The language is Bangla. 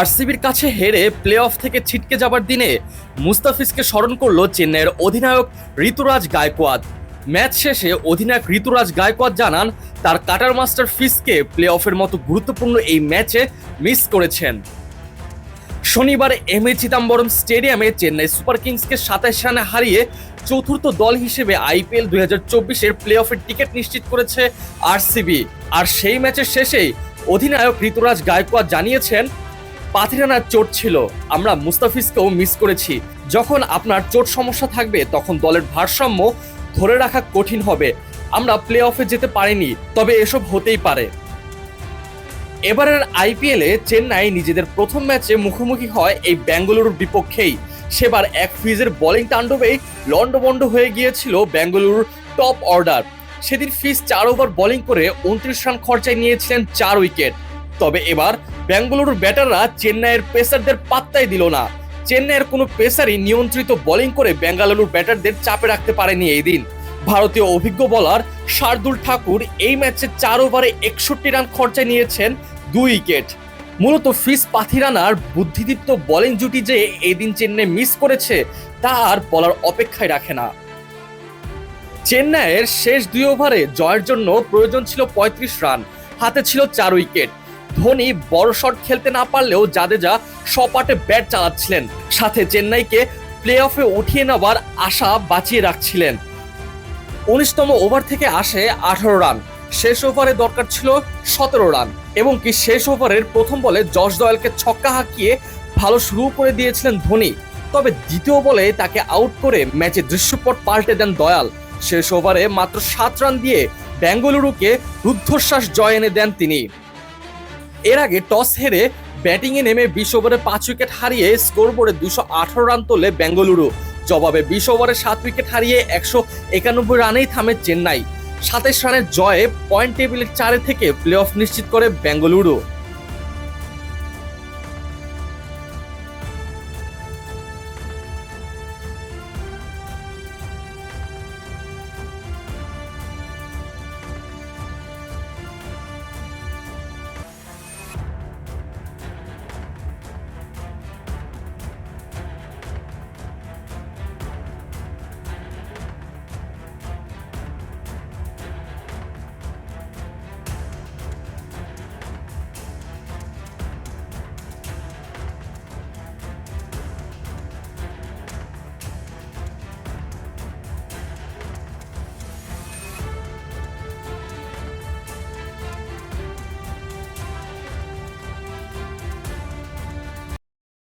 আরসিবির কাছে হেরে প্লে অফ থেকে ছিটকে যাবার দিনে মুস্তাফিজকে স্মরণ করল চেন্নাইয়ের অধিনায়ক ঋতুরাজ গায়কোয়াদ ম্যাচ শেষে অধিনায়ক ঋতুরাজ গায়কোয়াদ জানান, তার কাটার মাস্টার ফিসকে প্লে অফের মতো গুরুত্বপূর্ণ এই ম্যাচে মিস করেছেন। শনিবার এম এ চিদাম্বরম স্টেডিয়ামে চেন্নাই সুপার কিংসকে সাতাশ রানে হারিয়ে চতুর্থ দল হিসেবে আইপিএল দুই হাজার চব্বিশের প্লে অফের টিকিট নিশ্চিত করেছে আরসিবি। আর সেই ম্যাচের শেষেই অধিনায়ক ঋতুরাজ গায়কোয়াদ জানিয়েছেন পাথিরানার চোট ছিল। আমরা মুস্তাফিজকেও মিস করেছি। যখন আপনার চোট সমস্যা থাকবে, তখন দলের ভারসাম্য ধরে রাখা কঠিন হবে। আমরা প্লে অফে যেতে পারিনি, তবে এসব হতেই পারে। এবারের আইপিএলে চেন্নাই নিজেদের প্রথম ম্যাচে মুখোমুখি হয় এই বেঙ্গালুরুর বিপক্ষেই। সেবার এক ফিজের বোলিং তাণ্ডবেই লন্ডভন্ড হয়ে গিয়েছিল বেঙ্গালুরুর টপ অর্ডার সেদিন ফিজ চার ওভার বোলিং করে উনত্রিশ রান খরচায় নিয়েছিলেন চার উইকেট। তবে এবার বেঙ্গালুরুর ব্যাটাররা চেন্নাইয়ের পেসারদের পাত্তাই দিল না। চেন্নাইয়ের কোনো পেসারই নিয়ন্ত্রিত বোলিং করে বেঙ্গালুরুর ব্যাটারদের চাপে রাখতে পারেনি এই দিন। ভারতীয় অভিজ্ঞ বলার শার্দুল ঠাকুর এই ম্যাচে চার ওভারে একষট্টি রান খরচায় নিয়েছেন দুই উইকেট। মূলত ফিস পাথিরানার বুদ্ধিদীপ্ত বোলিং জুটি যে এদিন চেন্নাই মিস করেছে, তা আর বলার অপেক্ষায় রাখে না। চেন্নাইয়ের শেষ দুই ওভারে জয়ের জন্য প্রয়োজন ছিল পঁয়ত্রিশ রান, হাতে ছিল চার উইকেট। ধোনি বড় শট খেলতে না পারলেও জাদেজা সপাটে ব্যাট চালাচ্ছিলেন। সাথে চেন্নাইকে প্লে অফে উঠিয়ে নেওয়ার আশা বাঁচিয়ে রাখছিলেন। উনিশতম ওভার থেকে আসে আঠারো রান। শেষ ওভারে দরকার ছিল সতেরো রান। এবং কি শেষ ওভারের প্রথম বলে যশ দয়ালকে ছক্কা হাঁকিয়ে ভালো শুরু করে দিয়েছিলেন ধোনি। তবে দ্বিতীয় বলে তাকে আউট করে ম্যাচে দৃশ্যপট পাল্টে দেন দয়াল। শেষ ওভারে মাত্র সাত রান দিয়ে বেঙ্গালুরুকে রুদ্ধশ্বাস জয় এনে দেন তিনি। এর আগে টস হেরে ব্যাটিংয়ে নেমে বিশ ওভারে পাঁচ উইকেট হারিয়ে স্কোর বোর্ডে দুশো আঠারো রান তোলে বেঙ্গালুরু। জবাবে বিশ ওভারে সাত উইকেট হারিয়ে একশো একানব্বই রানেই থামে চেন্নাই। সাতাইশ রানের জয়ে পয়েন্ট টেবিলের চারে থেকে প্লে অফ নিশ্চিত করে বেঙ্গালুরু।